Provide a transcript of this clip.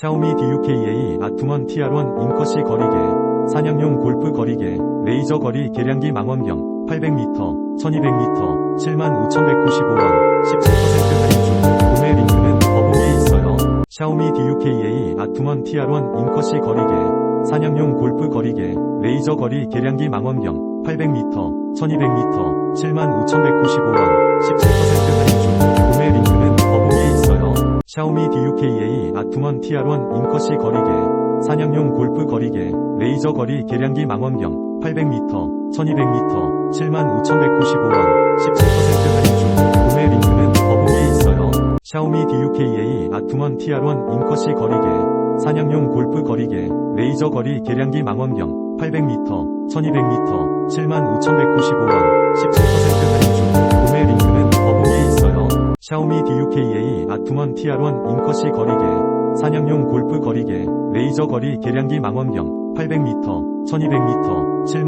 샤오미 DUKA 아투먼 TR1 인커시 거리개, 사냥용 골프 거리개, 레이저 거리 계량기 망원경, 800m, 1200m, 75,195원, 17% 할인 중, 구매 링크는 더보기에 있어요. 샤오미 DUKA 아투먼 TR1 인커시 거리개, 사냥용 골프 거리개, 레이저 거리 계량기 망원경, 800m, 1200m, 75,195원, 샤오미 DUKA 아투먼 TR1 인커시 거리개, 사냥용 골프 거리개, 레이저 거리 계량기 망원경, 800m, 1200m, 75,195원, 17% 할인 중, 구매 링크는 더보기에 있어요. 샤오미 DUKA 아투먼 TR1 인커시 거리개, 사냥용 골프 거리개, 레이저 거리 계량기 망원경, 800m, 1200m, 75,195원, 17% 할인 중, 구매 링크는 더보기에 있어요. 샤오미 DUKA 아투먼 TR1 인커시 거리개, 사냥용 골프 거리개, 레이저 거리 계량기 망원경, 800m, 1200m, 7